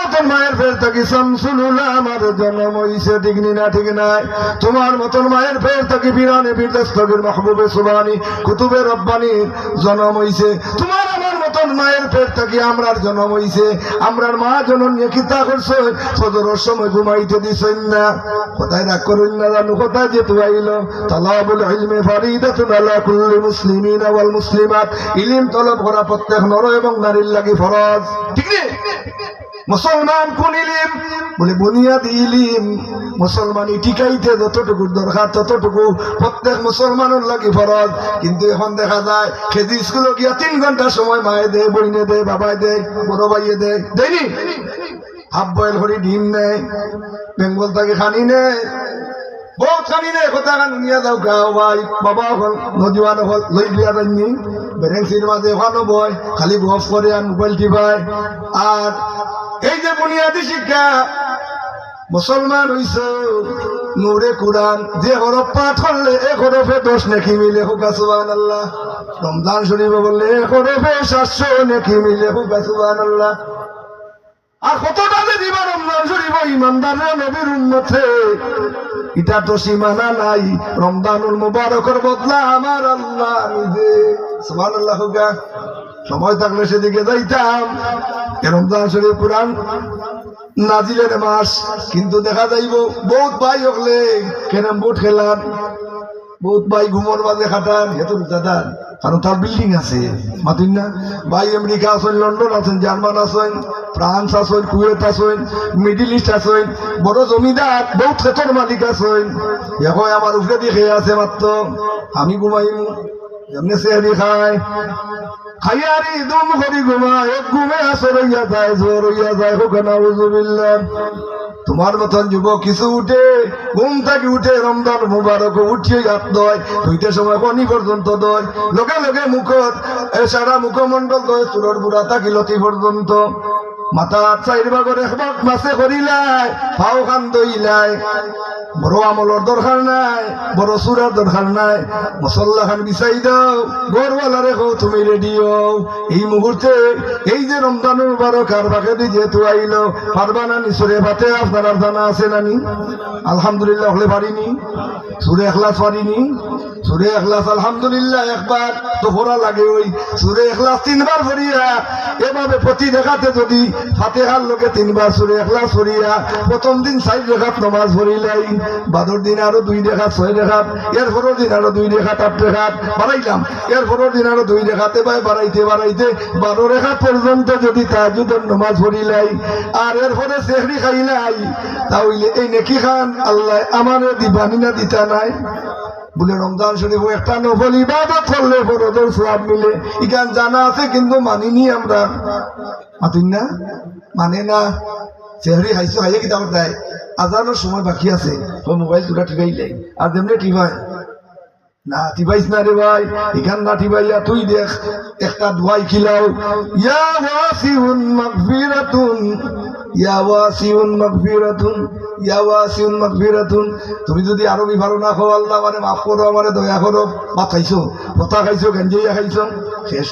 মতন মায়ের ফের থাকি শামসুল্লাহ আমার জন্ম হইছে দিগনি নি ঠিক নাই? তোমার মতন মায়ের ফের থাকি বিরানে বীর দস্তগীর মাহবুবে সুবানি, কুতুবে রব্বানি জন্ম হইছে। তোমার আমার মায়ের পেট থাকি আমরার জন্ম হইছে। আমরার মা জনন নিয়ে কিতা করছে? সদরের সময় ঘুমাইতে দিছেন না। কোথায় রাগ করুন না জানো? কোথায় যেতে আইল তালাবুল ইলমে ফারিদাতুন আলা কুল্লি মুসলিমিন ওয়াল মুসলিমাত। ইলম তলব করা প্রত্যেক নর এবং নারীর লাগি ফরজ। ঠিক মুসলমান কোন ইলিম? বলে, বুনিয়াদি ইলিম। মুসলমানি টিকাইতে যতটুকু দরকার, ততটুকু প্রত্যেক মুসলমানের লাগি ফরজ। কিন্তু এখন দেখা যায়, খেজি স্কুলে গিয়া তিন ঘণ্টা সময় মায়ে দে, বইনে দে, বাবাই দে, বড় ভাইয়ে দেয় দেয়নি হাফ বয়েল করে ডিম নেয় বেঙ্গল থেকে খানি নেয় বহুত কথা বাবা হল হল ওখানো বয়, খালি গফ করে আর মোবাইল টিপায়। আর এই যে বুনিয়াদী শিক্ষা মুসলমান হইছ, নূরে কুরআন। যে হরফ পাঠ করলে এক হরফে দোষ নেকি মিলে হোক সুবান আল্লাহ রমজান শরীফ বললে এক হরফে সাতশো নেকি মিলে হোক সুবান আল্লাহ আর কতটা যে দিবা রমজান শরীফ ইমানদাররা নবীর উন্মতে এটা তো সীমানা নাই, রমজানুল মুবারকের বদলা আমার আল্লাহ নিজে। সুবহানাল্লাহ হোগা সময় থাকলে সেদিকে যাইতাম। রমজান শরীফ কোরআন নাজিলের মাস, কিন্তু দেখা যাইব, বহুত ভাই হকলে কেরাম বোর্ড খেলার বহুত ভাই ঘুমোর মাঝে খাটান এত দাদান কারণ তার বিল্ডিং আছে, মাতুন না? ভাই আমেরিকা আছেন লন্ডন আছেন জার্মান আছেন ফ্রান্স আছেন কুয়েত আছেন মিডিল ইস্ট আছেন বড় জমিদার, বহুত ক্ষেতর মালিক আছেন এখন আমার উপরে দিয়ে খেয়ে আছে মাত্র, আমি ঘুমাইম, এমনি সেহারি খায়। খাইয়ারি দুম করি ঘুমায় ঘুমে আসে, রইয়া যায় জোর রইয়া যায় হোকানা বুঝুবিল্লা তোমার মতন যুবক কিছু উঠে, ঘুম থাকি উঠে রমদান মুবারক উঠিয়ে হাত দয় দুইটা সময় পনি পর্যন্ত দয় লোকে লোকে মুখত, এ সারা মুখমণ্ডল দয় চুরর বুড়া থাকি লতি পর্যন্ত। মাথা নাই নাই। তুমি রেডিও এই মুহূর্তে এই যে রমজানুর বারো কার বাকে দিয়ে যেহেতু আইলো পারবা না সুরে ফাতে আপনার জানা আছে নানি আলহামদুলিল্লাহ হলে পারিনি সুরে এখলাস পারিনি সুরে এখলাস আলহামদুলিল্লাহ একবার তো লাগে ওই সুরে এখলাস তিনবার ফরিয়া এভাবে প্রতি দেখাতে যদি ফাতেহার লোকে তিনবার সুরে একলা ফরিয়া প্রথম দিন সাইড রেখাত নমাজ ফরিলাই বাদর দিন আরও দুই রেখাত, ছয় রেখাত এর পরের দিন আরও দুই রেখাত, আট রেখাত, বাড়াইলাম। এর পরের দিন আরও দুই রেখাতে বাই বাড়াইতে বাড়াইতে বারো রেখা পর্যন্ত যদি তাজুদের নমাজ পড়িলাই, আর এর পরে সেহরি খাইলাই, তাহলে এই নেকি খান আল্লাহ আমার দিবানি না দিতা নাই। বলে রমজান শরীফ একটা নফল ইবাদত করলে ফরজের সওয়াব মিলে। ইখান জানা আছে, কিন্তু মানিনি আমরা। মাতিন না মানে না চেহারি খাইছো খাইয়ে কিতাব দেয় আজানোর সময় বাকি আছে। তো মোবাইল দুটা টিপাই দেয় আর যেমনি টিপায় না টিপাইস না রে ভাই। এখান না টিপাইয়া তুই দেখ, একটা দোয়াই খিলাও ইয়া ওয়াসিউন মাগফিরাতুন ইয়া ওয়াসিউন মাগফিরাতুন ইয়া ওয়াসিউন মাগফিরাতুন তুমি যদি আরবি ভালো না খাও আল্লাহ মানে মাফ করো আমারে দয়া করো ভাত খাইছো কথা খাইছো গেঞ্জিয়া খাইছো। শেষ।